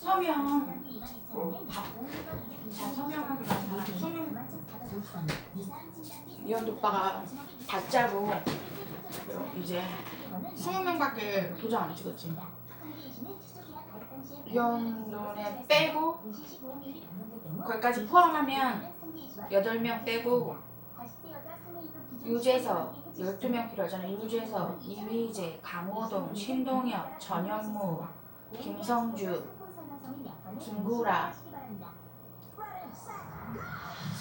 서명 자 이현 오빠가 다짜로 이제 20명밖에 도장 안 찍었지. 이현돈에 빼고 거기까지 포함하면 8명 빼고 유재석 12명 필요하잖아. 유재석, 이휘재, 강호동, 신동엽, 전현무, 김성주, 김구라,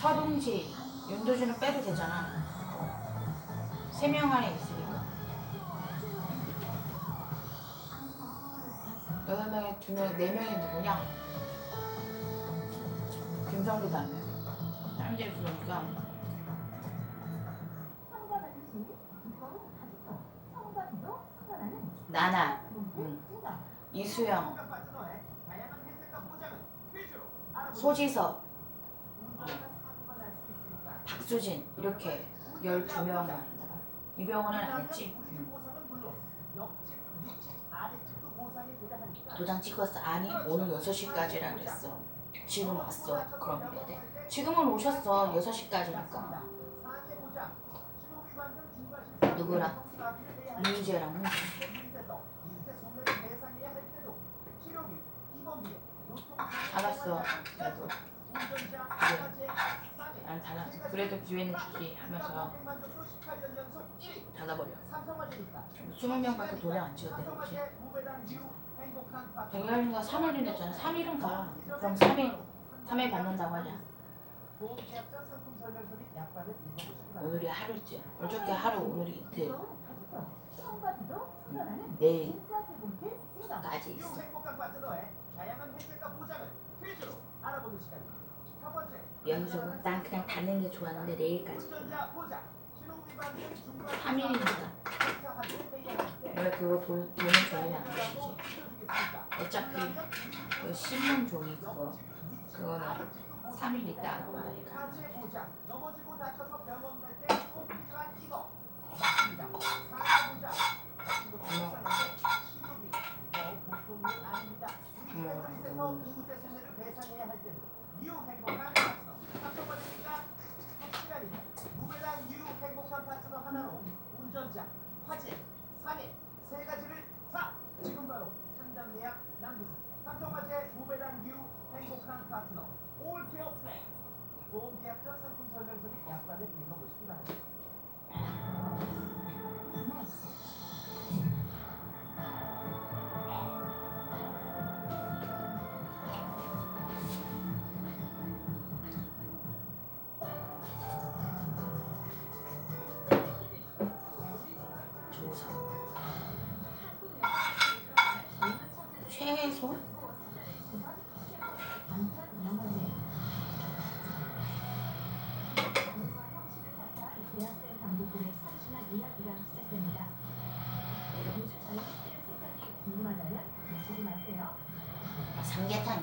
서동지, 윤도준은 빼도 되잖아. 세명 안에 있으니까. 여덟 명에 두 명, 네 명이 누구냐? 김성주도 안 돼. 사람들이 그러니까 이수영, 소지섭, 박수진. 이렇게 12명을 이병헌은 안 했지? 도장 찍었어? 아니 오늘 6시까지라 그랬어. 지금 왔어. 그럼 그래야 돼. 지금은 오셨어. 6시까지니까. 누구랑? 이유재랑. 홍 알았어. 그래도 그래 난 닫아 그래도 기회는 주지 하면서 닫아버려. 20명 밖에 도장 안 찍었대 그렇지 백열이가 3월이 냈잖아. 3일은 가. 그럼 3일 3일 받는다고 하자. 오늘이 하루째 어저께 하루 오늘이 이틀. 응. 내일 까지 있어. 여기서 난 그냥 닫는 게 좋았는데 내일까지. 3일이니까 왜 그거 돈, 돈을 줘야 안 되지? 어차피 그 신문 종이 그거 그거는 3일 있다 하고 뭐 운전 보험계약자 상품 설명서 및 약관을 읽어보시기 바랍니다.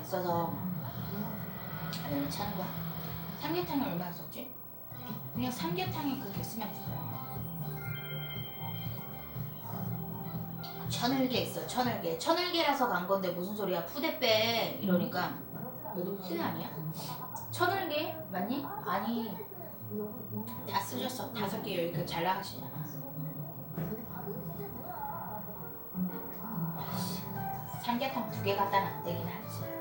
삼계탕 있어서 얼마 차는 거야? 삼계탕이 얼마 썼지? 그냥 삼계탕이 그렇게 쓰면 됐어요. 천을개 있어 천을개 천을개라서 간 건데 무슨 소리야 푸대 빼 이러니까 여기 푸대 아니야? 천을개 맞니? 아니 다 쓰셨어 다섯 개 이렇게 잘 나가시잖아 삼계탕 두 개 갖다는 안 되긴 하지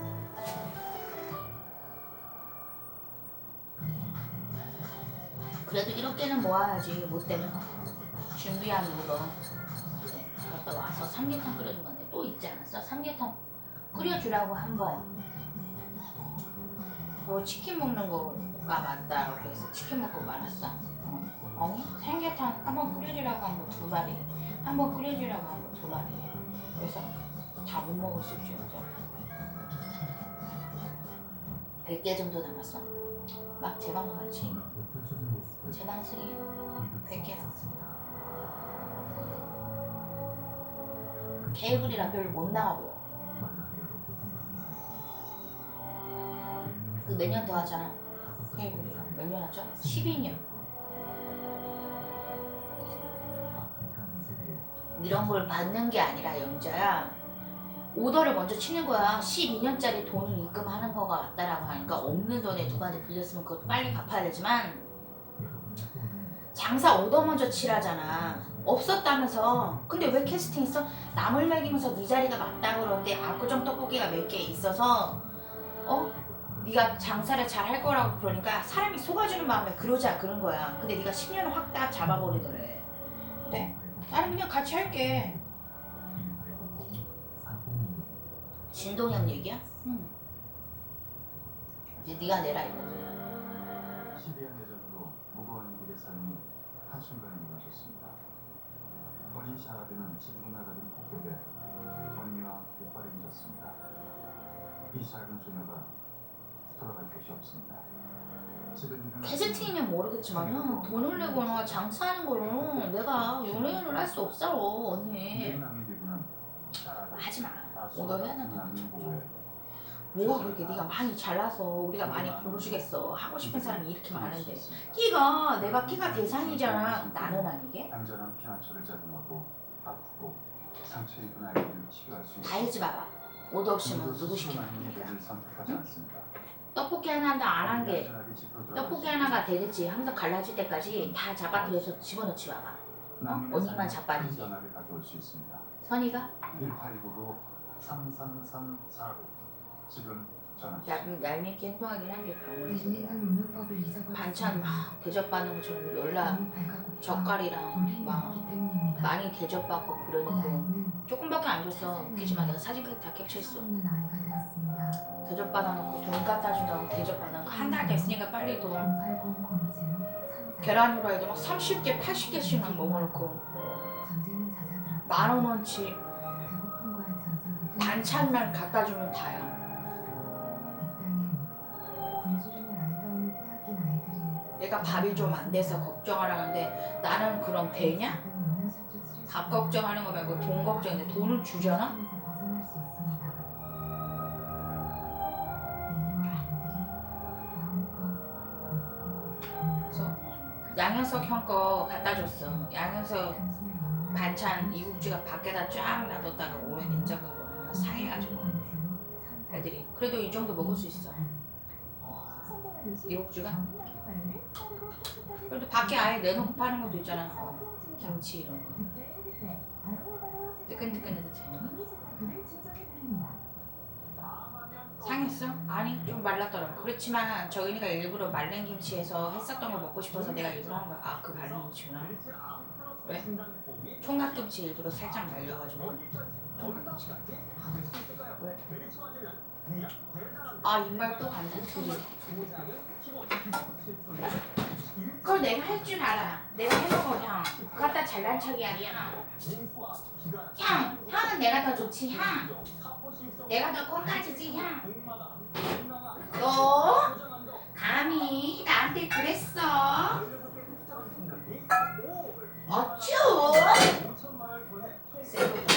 그래도 이렇게는 모아야지 못 되면 준비하는 거 갔다 와서 삼계탕 끓여준 건데 또 있지 않았어? 삼계탕 끓여주라고 한 거. 뭐 치킨 먹는 거가 맞다. 그래서 치킨 먹고 말았어. 어. 아니 삼계탕 한번 끓여주라고 한 거 두 마리, 한번 끓여주라고 한 거 두 마리. 그래서 다 못 먹었을 줄 알죠. 100개 정도 남았어. 막 많지. 승이 100개 남았어. 케이블이라 별로 못 나가고 그몇년더 하잖아 케이블이랑 몇년 하죠? 12년 이런 걸 받는 게 아니라 영자야 오더를 먼저 치는 거야. 12년짜리 돈을 입금하는 거가 맞다라고 하니까 없는 돈에 누구한테 빌렸으면 그것도 빨리 갚아야 되지만 장사 오더 먼저 치라잖아. 없었다면서. 근데 왜 캐스팅했어? 남을 먹이면서 네 자리가 맞다 그러는데 압구정 떡볶이가 몇 개 있어서 어? 네가 장사를 잘 할 거라고 그러니까 사람이 속아주는 마음에 그러자 그런 거야. 근데 네가 10년을 확 딱 잡아버리더래. 네. 나는 그냥 같이 할게. 진동형 얘기야? 응. 이제 네가 내라 이거지. 12년 예전으로 무거운 일의 삶이 한순간에 무너졌습니다. 본인 샤아드는 집으로 나가던 폭격에 언니와 오빠를 잃었습니다. 이 작은 소녀가 돌아갈 곳이 없습니다. 집에 있는 캐스팅이면 모르겠지만요. 돈을 내거나 장사하는 거는 내가 연예인을 할 수 없어 언니. 남이 되고는 샤아드 하지 마. 오더 해야 된다. 뭐가 그렇게 네가 많이 잘나서 우리가 많이 부르시겠어? 하고 싶은 사람이 이렇게 많은데. 끼가 내가 끼가 대상이잖아. 나는 아니게? 당전한 피난처를 제공하고 아프고 상처 입은 아이들을 치료할 수 있는 다이지 마라. 옷 없이는 누구 시키면 됩니다. 떡볶이 하나도 안 한 게 떡볶이 하나가 되겠지. 하면서 갈라질 때까지 다 잡아들여서 집어넣지 마봐 어? 언니만 자빠지지. 선이가? 1 8 9 3 3 3 4 지금 주세요. 얄- 얄밉게 행동하긴 한게 병원에서 우리는 운영법을 잊어버렸습니다. 반찬 막 대접받는 것처럼 연락 젓갈이랑 막. 많이 대접받고 이 그러는데 아이는 조금밖에 안 줬어. 웃기지만 내가 사진까지 다 캡처했어. 대접받아놓고 돈 갖다 준다고 대접받는 거한 달 됐으니까 빨리 돈08007 계란 후라이도 막 30개 80개씩 막 먹어놓고 전쟁은 잦아들었죠. 만 원어치 배고픔과의 전쟁은 반찬만 갖다 주면 다야 내가 밥이 좀 안 돼서 걱정하라는데 나는 그럼 되냐? 밥 걱정하는 거 말고 돈 걱정인데 돈을 주잖아? 그래서 양현석 형 거 갖다 줬어 양현석 반찬 이국주가 밖에다 쫙 놔뒀다가 오면 냉장고로 상해가지고 애들이 그래도 이 정도 먹을 수 있어 이국주가 그래도 밖에 아예 내놓고 파는 것도 있잖아. 어, 김치 이런 거. 뜨끈뜨끈해서 재밌네 상했어? 아니 좀 말랐더라고. 그렇지만 저희가 일부러 말린 김치에서 했었던 거 먹고 싶어서 내가 일부러 한 거야. 아 그 말린 김치구나 왜? 총각김치 일부러 살짝 말려가지고. 총각김치가 왜? 아 입맛 또 간다 둘이 그걸 내가 할 줄 알아. 내가 해먹어 형. 그갖다 잘난 척이 아니야. 형 형은 내가 더 좋지 형. 내가 더 콩까지지 형. 너 감히 나한테 그랬어 어쭈 세고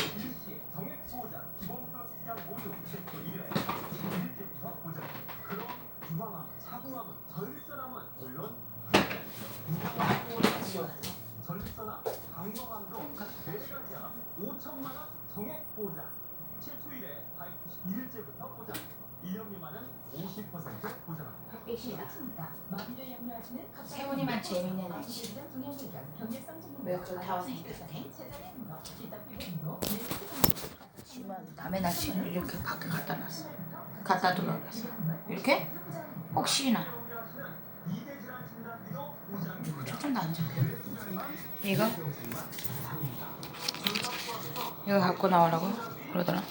전립선암, 방광암도 네 가지야. 5천만 원 정액 보장. 최초일에 191일째부터 보장. 1년 미만은 50% 보장합니다. 흑빛이다. 마비를 염려하시는 세훈이만 재밌는 애지. 시장 동영상이란 병력성 증후군 왜 그렇다고 생각해? 체장의 문어, 기타 피부로 지만 남의 날씨를 이렇게 밖에 갖다 놨어. 갖다 두라그랬어. 이렇게? 혹시나 이거 조금 더 앉아 이거? 이거 갖고 나오라고? 그러더라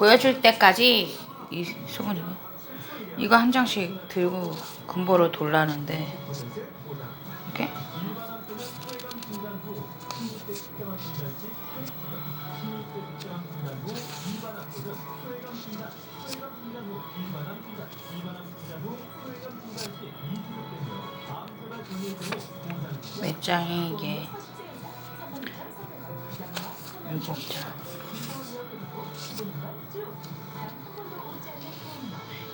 보여줄 때까지 이 소문이고 이거 한 장씩 들고 금보로 돌라는데. 이렇게 몇 장이 이게? 일곱 장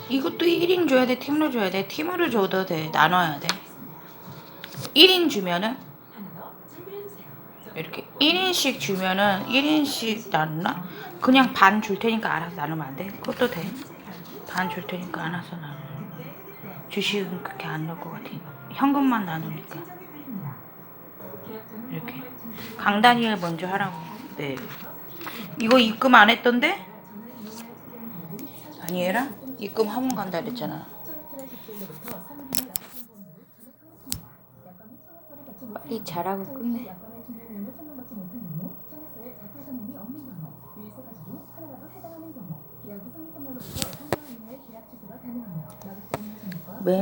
이것도 1인 줘야 돼 팀으로 줘야 돼 팀으로 줘도 돼 나눠야 돼 1인 주면은 이렇게 1인씩 주면은 1인씩 나누나? 그냥 반 줄 테니까 알아서 나누면 안 돼? 그것도 돼. 반 줄 테니까 알아서 나누. 주식은 그렇게 안 넣을 것 같으니까. 현금만 나누니까. 이렇게. 강단위를 먼저 하라고. 네. 이거 입금 안 했던데? 얘랑 입금 학원 간다 그랬잖아. 빨리 잘하고 끝내. 왜?